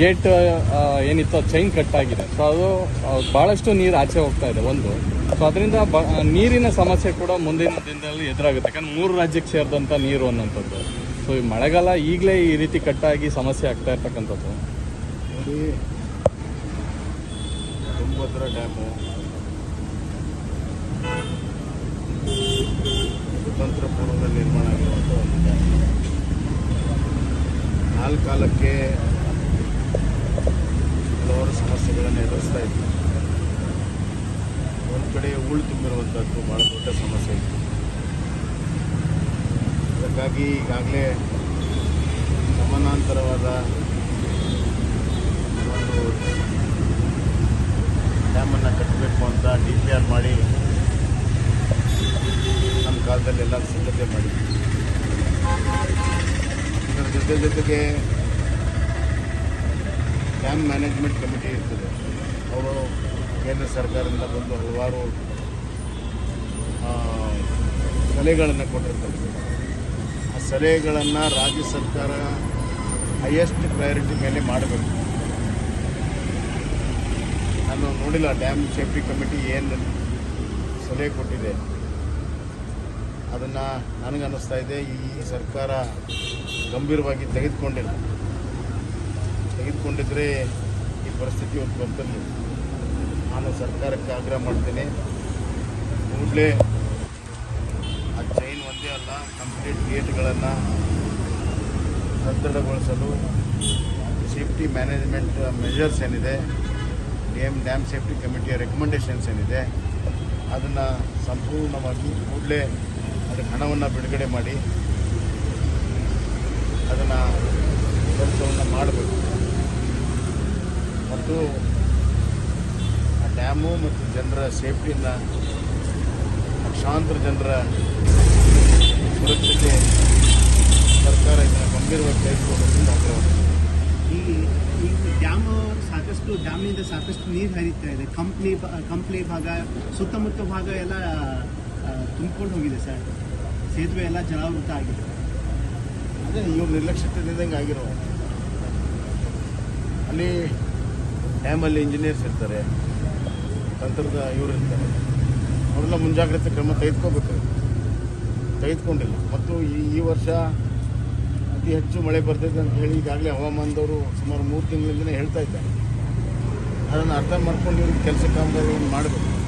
Gate ಏನಿತ್ತು chain cut ಆಗಿದೆ. So ಅದು ಭಾಳಷ್ಟು ನೀರು ಆಚೆ ಹೋಗ್ತಾ ಇದೆ, ಒಂದು. ಸೊ ಅದರಿಂದ ನೀರಿನ ಸಮಸ್ಯೆ ಕೂಡ ಮುಂದಿನ ದಿನದಲ್ಲಿ ಎದುರಾಗುತ್ತೆ. ಯಾಕಂದ್ರೆ ಮೂರು ರಾಜ್ಯಕ್ಕೆ ಸೇರಿದಂಥ ನೀರು ಅನ್ನೋಂಥದ್ದು ಸೊ ಈ ಮಳೆಗಾಲ ಈಗಲೇ ಈ ರೀತಿ ಕಟ್ಟಾಗಿ ಸಮಸ್ಯೆ ಆಗ್ತಾ ಇರ್ತಕ್ಕಂಥದ್ದು. ತುಂಗಭದ್ರಾ ಡ್ಯಾಮು ಸ್ವತಂತ್ರ ಪೂರ್ವದಲ್ಲಿ ನಿರ್ಮಾಣ ಆಗಿರುವಂಥ ಒಂದು ಡ್ಯಾಮ್ ಕಾಲಕ್ಕೆ ಸಮಸ್ಯೆಗಳನ್ನು ಎದುರಿಸ್ತಾ ಇತ್ತು ಒಂದು ಕಡೆ ಹೂಳು ತುಂಬಿರುವಂಥದ್ದು ಭಾಳ ದೊಡ್ಡ ಸಮಸ್ಯೆ ಇತ್ತು. ಅದಕ್ಕಾಗಿ ಈಗಾಗಲೇ ಸಮಾನಾಂತರವಾದ ಒಂದು ಡ್ಯಾಮನ್ನು ಕಟ್ಟಬೇಕು ಅಂತ ಡಿ ಪಿ ಆರ್ ಮಾಡಿ ನಮ್ಮ ಕಾಲದಲ್ಲಿ ಎಲ್ಲ ಸಿದ್ಧತೆ ಮಾಡಿದ್ವಿ. ಇದರ ಜೊತೆ ಜೊತೆಗೆ ಡ್ಯಾಮ್ ಮ್ಯಾನೇಜ್ಮೆಂಟ್ ಕಮಿಟಿ ಇರ್ತದೆ. ಅವರು ಕೇಂದ್ರ ಸರ್ಕಾರದಿಂದ ಬಂದು ಹಲವಾರು ಸಲಹೆಗಳನ್ನು ಕೊಟ್ಟಿರ್ತಾರೆ. ಆ ಸಲಹೆಗಳನ್ನು ರಾಜ್ಯ ಸರ್ಕಾರ ಹೈಯೆಸ್ಟ್ ಪ್ರಯಾರಿಟಿ ಮೇಲೆ ಮಾಡಬೇಕು. ನಾನು ನೋಡಿಲ್ಲ ಡ್ಯಾಮ್ ಸೇಫ್ಟಿ ಕಮಿಟಿ ಏನು ಸಲಹೆ ಕೊಟ್ಟಿದೆ. ಅದನ್ನು ನನಗನ್ನಿಸ್ತಾ ಇದೆ, ಈ ಸರ್ಕಾರ ಗಂಭೀರವಾಗಿ ತೆಗೆದುಕೊಂಡಿಲ್ಲ. ತೆಗೆದುಕೊಂಡಿದ್ರೆ ಈ ಪರಿಸ್ಥಿತಿ ಒಂದು ಬಂತಲ್ಲಿ. ನಾನು ಸರ್ಕಾರಕ್ಕೆ ಆಗ್ರಹ ಮಾಡ್ತೇನೆ. ಕೂಡಲೇ ಆ ಚೈನ್ ಒಂದೇ ಅಲ್ಲ ಕಂಪ್ಲೀಟ್ ಗೇಟ್ಗಳನ್ನು ಸದೃಢಗೊಳಿಸಲು ಸೇಫ್ಟಿ ಮ್ಯಾನೇಜ್ಮೆಂಟ್ ಮೆಷರ್ಸ್ ಏನಿದೆ ಡ್ಯಾಮ್ ಡ್ಯಾಮ್ ಸೇಫ್ಟಿ ಕಮಿಟಿಯ ರೆಕಮೆಂಡೇಷನ್ಸ್ ಏನಿದೆ, ಅದನ್ನು ಸಂಪೂರ್ಣವಾಗಿ ಕೂಡಲೇ ಅದಕ್ಕೆ ಹಣವನ್ನು ಬಿಡುಗಡೆ ಮಾಡಿ ಅದನ್ನು ಕೆಲಸವನ್ನು ಮಾಡಬೇಕು. ಮತ್ತು ಆ ಡ್ಯಾಮು ಮತ್ತು ಜನರ ಸೇಫ್ಟಿಯಿಂದ ಲಕ್ಷಾಂತರ ಜನರ ಸುರಕ್ಷತೆ ಸರ್ಕಾರ ಇದನ್ನು ಗಂಭೀರವಾಗಿ ತೆಗೆದುಕೊಂಡು ಆಗಿರೋದು ಈ ಈ ಡ್ಯಾಮ್ ಸಾಕಷ್ಟು ಡ್ಯಾಮ್ನಿಂದ ಸಾಕಷ್ಟು ನೀರು ಹರಿತಾ ಇದೆ. ಕಂಪ್ನಿ ಕಂಪ್ನಿ ಭಾಗ ಸುತ್ತಮುತ್ತ ಭಾಗ ಎಲ್ಲ ತುಂಬಿಕೊಂಡು ಹೋಗಿದೆ ಸರ್. ಸೇತುವೆ ಎಲ್ಲ ಜಲಾವೃತ ಆಗಿದೆ. ಅದೇ ಇವ್ರ ನಿರ್ಲಕ್ಷ್ಯತೆ ಇದ್ದಂಗೆ ಆಗಿರೋ. ಅಲ್ಲಿ ಡ್ಯಾಮಲ್ಲಿ ಇಂಜಿನಿಯರ್ಸ್ ಇರ್ತಾರೆ, ತಂತ್ರದ ಇವರು ಇರ್ತಾರೆ. ಅವರೆಲ್ಲ ಮುಂಜಾಗ್ರತೆ ಕ್ರಮ ತೆಗೆದುಕೋಬೇಕು. ತೆಗೆದುಕೊಂಡಿಲ್ಲ. ಮತ್ತು ಈ ಈ ವರ್ಷ ಅತಿ ಹೆಚ್ಚು ಮಳೆ ಬರ್ತೈತೆ ಅಂತ ಹೇಳಿ ಈಗಾಗಲೇ ಹವಾಮಾನದವರು ಸುಮಾರು ಮೂರು ತಿಂಗಳಿಂದಲೇ ಹೇಳ್ತಾ ಇದ್ದಾರೆ. ಅದನ್ನು ಅರ್ಥ ಮಾಡ್ಕೊಂಡು ಇವ್ರಿಗೆ ಕೆಲಸ ಕಾಮಗಾರಿಗಳನ್ನು ಮಾಡಬೇಕು.